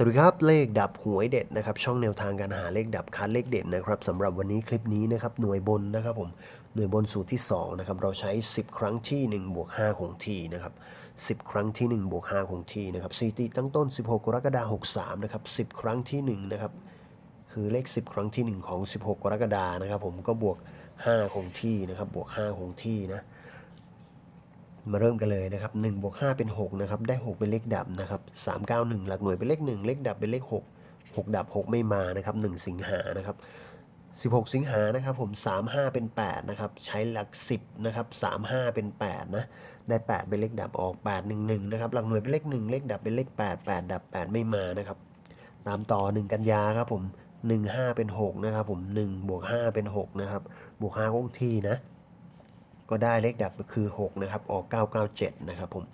สวัสดีครับ เลขดับหวยเด็ดนะครับ ช่องแนวทางการหาเลขดับคัดเลขเด็ดนะครับสำหรับวันนี้คลิปนี้นะครับหน่วยบนนะครับผมหน่วยบนสูตรที่2นะครับเราใช้ 10 ครั้งที่1บวก5คงที่นะครับ10 ครั้งที่1บวก5คงที่นะครับสถิติตั้งต้น 16 กรกฎาคม63นะครับ10 ครั้งที่1นะครับคือเลข 10 ครั้งที่ 1 ของ 16 กรกฎานะครับผมก็บวก 5 คงที่นะครับบวก 5 คงที่นะ มาเริ่มกันเลยนะครับ1บวก5เป็น 6 นะครับ ได้ 6 เป็นเลขดับนะครับ391 หลักหน่วยเป็นเลข 1 เลขดับเป็นเลข 6 6 ดับ 6 ไม่มานะครับ 1 สิงหานะครับ16 สิงหานะครับผม 35 เป็น 8 นะครับ ใช้หลัก 10 นะครับ 35 เป็น 8 นะ ได้ 8 เป็นเลขดับออก 8 1 1 นะครับ หลักหน่วยเป็นเลข 1 เลขดับเป็นเลข 8 8 ดับ 8 ไม่มานะครับ ตามต่อ 1 กันยาครับผม 1 5 เป็น 6 นะครับผม 1 บวก 5 เป็น 6 นะครับ บวก5คงที่นะ ก็ได้เลขดับคือ 6 นะครับ ออก 997 นะครับผม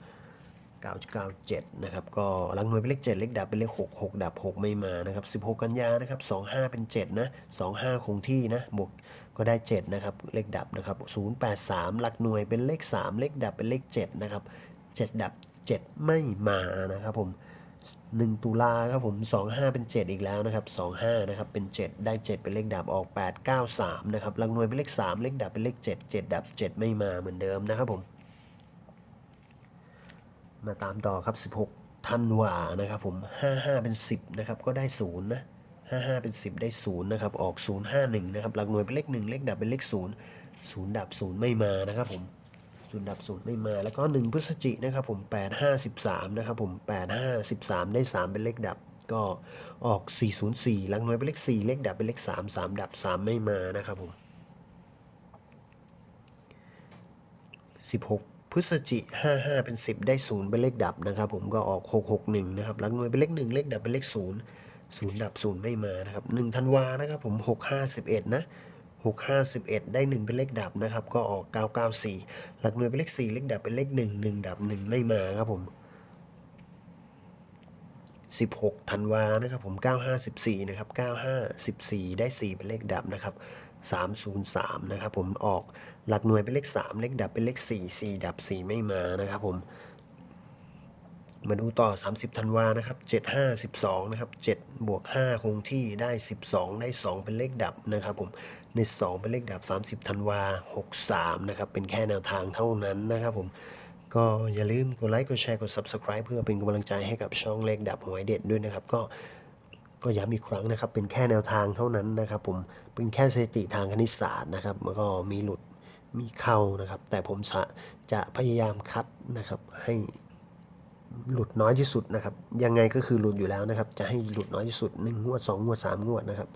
997 นะครับ ก็หลังหน่วยเป็นเลข 7 เลขดับเป็นเลข 6 6 ดับ 6 ไม่มานะครับ 16 กันยานะครับ 25 เป็น 7 นะ 25 คงที่นะ บวกก็ได้ 7 นะครับ เลขดับนะครับ 083 หลักหน่วยเป็นเลข 3 เลขดับเป็นเลข 7 นะครับ 7 ดับ 7 ไม่มานะครับผม 1 ตุลาครับผม 25 เป็น 7 อีกแล้วนะครับ 25 นะครับ เป็น 7 ได้ 7 เป็นเลขดับออก 8 9 3 นะครับหลักหน่วยเป็นเลข 3 เลขดับเป็นเลข 7 7 ดับ 7 ไม่มาเหมือนเดิมนะครับผม มาตามต่อครับ 16ธันวานะครับผม 55 เป็น 10 นะครับ ก็ได้ 0 นะ 55 เป็น 10 ได้ 0 นะครับ ออก 051 นะครับหลักหน่วยเป็นเลข 1 เลขดับเป็นเลข 0 0 ดับ 0 ไม่มานะครับผม ศูนย์ดับศูนย์ไม่มา แล้วก็ 1 พฤศจินะครับผม 853 นะครับผม 853 ได้ 3 เป็นเลขดับ ก็ออก 404หลักหน่วยเป็นเลข 4 เลขดับเป็นเลข 3 3 ดับ 3 ไม่มานะครับผม 16พฤศจิ55 เป็น 10 ได้ 0 เป็นเลขดับนะครับ ผมก็ออก 661 นะครับหลักหน่วยเป็นเลข 1 เลขดับเป็นเลข 0 0 ดับ 0 ไม่มานะครับ1ธันวานะครับผม 651 นะ 6 5 11 ได้ 1 เป็นเลขดับนะครับ ก็ออก 994 หลักหน่วยเป็นเลข 4 เลขดับเป็นเลข 1 1 ดับ 1 ไม่มาครับผม 16ธันวานะครับผม 9514 นะครับ 9514 ได้ 4 เป็นเลขดับนะครับ 303 นะครับผมออกหลักหน่วยเป็นเลข 3 เลขดับเป็นเลข 4 4 ดับ 4 ไม่มานะครับผม มาดูต่อ 30ธันวานะครับ 7 5 12 นะครับ 7 บวก 5 คงที่ได้ 12 ได้ 2 เป็นเลขดับนะครับผมใน 2 เป็นเลขดับ 30ธันวา 63 นะครับ เป็นแค่แนวทางเท่านั้นนะครับผม ก็อย่าลืมกดไลค์ กดแชร์ กด Subscribe เพื่อเป็นกำลังใจให้กับช่องเลขดับหวยเด็ดด้วยนะครับ ก็ก็ย้ำอีกครั้งนะครับ เป็นแค่แนวทางเท่านั้นนะครับผม เป็นแค่สถิติทางคณิตศาสตร์นะครับแล้วก็มีหลุด มีเข้านะครับ แต่ผมจะจะพยายามคัดนะครับให้ หลุดน้อยที่สุดนะครับ ยังไงก็คือหลุดอยู่แล้วนะครับ จะให้หลุดน้อยที่สุดหนึ่งวดสองวดสามงวดนะครับ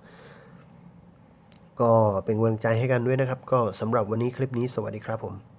ก็เป็นกำลังใจให้กันด้วยนะครับ ก็สำหรับวันนี้คลิปนี้สวัสดีครับผม